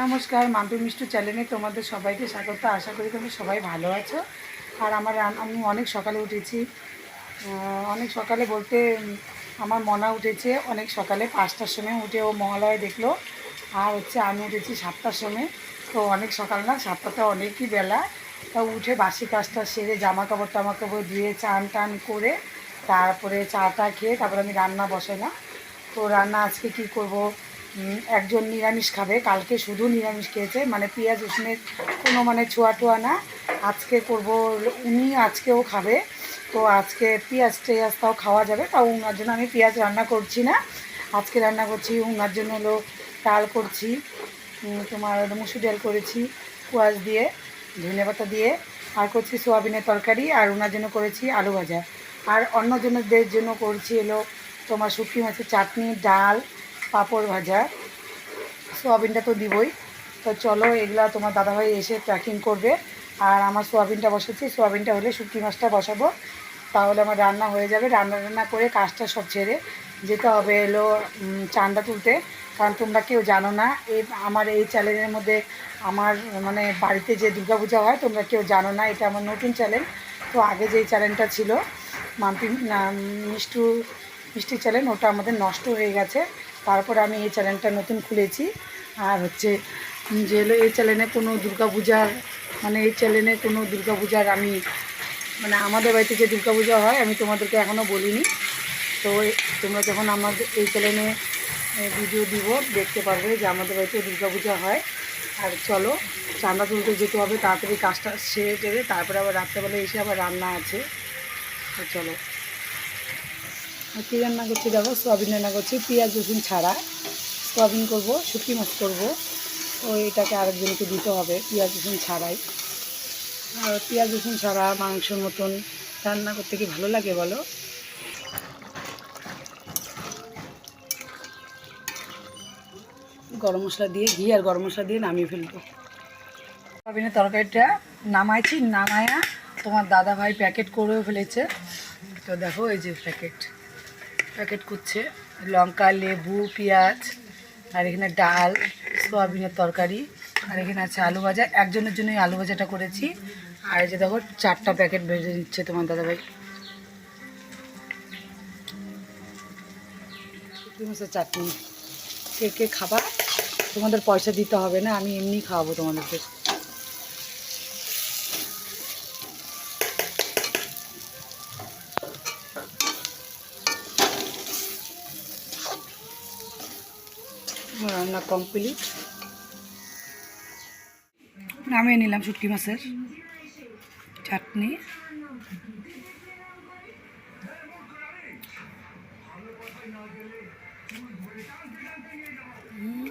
নমস্কার, মাম্পি মিষ্টু চ্যানেলে তোমাদের সবাইকে স্বাগত। আশা করি তোমরা সবাই ভালো আছো। আর আমার আমি অনেক সকালে উঠেছি। অনেক সকালে বলতে আমার মনা উঠেছে, অনেক সকালে পাঁচটার সময় উঠে ও মহালয় দেখল। আর হচ্ছে আমি উঠেছি সাতটার সময়। তো অনেক সকাল না, সাতটাটা অনেকই বেলা। তা উঠে বাসি কাজটা সেরে জামা কাপড় টামা কাপড় ধুয়ে চান টান করে তারপরে চাটা খেয়ে তারপরে আমি রান্না বসালাম। তো রান্না আজকে কি করব? একজন নিরামিষ খাবে। কালকে শুধু নিরামিষ খেয়েছে। মানে পেঁয়াজ, রসুনের কোনো মানে ছোঁয়া টোয়া না। আজকে করব, উনি আজকেও খাবে। তো আজকে পেঁয়াজ টেয়াজ তাও খাওয়া যাবে। তাও ওনার জন্য আমি পেঁয়াজ রান্না করছি না। আজকে রান্না করছি ওনার জন্য হলো ডাল করছি তোমার মুসুর ডাল করেছি পেঁয়াজ দিয়ে, ধনে পাতা দিয়ে, আর করছি সোয়াবিনের তরকারি, আর ওনার জন্য করেছি আলু ভাজা। আর অন্যজনদের জন্য করছি হলো তোমার শুটকি মাছের চাটনি, ডাল পাঁপড় ভাজা, সোয়াবিনটা তো দিবই। তো চলো, এগুলা তোমার দাদাভাই এসে প্যাকিং করবে। আর আমার সোয়াবিনটা বসাচ্ছি, সোয়াবিনটা হলে শুটকি মাছটা বসাবো। তাহলে আমার রান্না হয়ে যাবে। রান্না রান্না করে কাজটা সব ছেড়ে যেতে হবে এলো চান্দা তুলতে। কারণ তোমরা কেউ জানো না, এই আমার এই চ্যানেলের মধ্যে আমার মানে বাড়িতে যে দুর্গাপূজা হয়, তোমরা কেউ জানো না, এটা আমার নতুন চ্যানেল তো আগে যেই চ্যানেলটা ছিল, মাম্পি মিষ্টু মিষ্টি চ্যানেল ওটা আমাদের নষ্ট হয়ে গেছে। তারপরে আমি এই চ্যানেলটা নতুন খুলেছি। আর হচ্ছে যে হলো এই চ্যানেলে কোনো দুর্গাপূজার মানে এই চ্যানেলে কোনো দুর্গাপূজার আমি মানে আমাদের বাড়িতে যে দুর্গাপূজা হয়, আমি তোমাদেরকে এখনও বলিনি। তো তোমরা যখন আমাদের এই চ্যানেলে ভিডিও দিব, দেখতে পারবে যে আমাদের বাড়িতে দুর্গাপূজা হয়। আর চলো, চাঁদা তুলতে যেতে হবে, তাড়াতাড়ি কাজটা সেরে টেরে তারপরে আবার রাত্রেবেলা এসে আবার রান্না আছে। তো চলো। আর কী রান্না করছি দেখো সোয়াবিন রান্না করছি, পেঁয়াজ, রসুন ছাড়া। সোয়াবিন করব, শুটকি মাছ করব। তো এটাকে আরেকজনকে দিতে হবে, পেঁয়াজ, রসুন ছাড়াই। আর পেঁয়াজ, রসুন ছাড়া মাংসর মতন রান্না করতে কি ভালো লাগে বলো? গরম মশলা দিয়ে, ঘি আর গরম মশলা দিয়ে নামিয়ে ফেলব। সয়াবিনের তরকারিটা নামাইছি, নামায়া তোমার দাদা ভাই প্যাকেট করেও ফেলেছে। তো দেখো এই যে প্যাকেট। প্যাকেট করছে, লঙ্কা, লেবু, পেঁয়াজ, আর এখানে ডাল, সোয়াবিনের তরকারি, আর এখানে আছে আলু ভাজা। একজনের জন্যই আলু ভাজাটা করেছি। আর এই যে দেখো, চারটা প্যাকেট ভেজে দিচ্ছে তোমার দাদাভাই। চাটনি। কে কে খাবা? তোমাদের পয়সা দিতে হবে না, আমি এমনি খাওয়াবো তোমাদেরকে। রান্না কমপ্লিট নামিয়ে নিলাম শুটকি মাছের চাটনি। হুম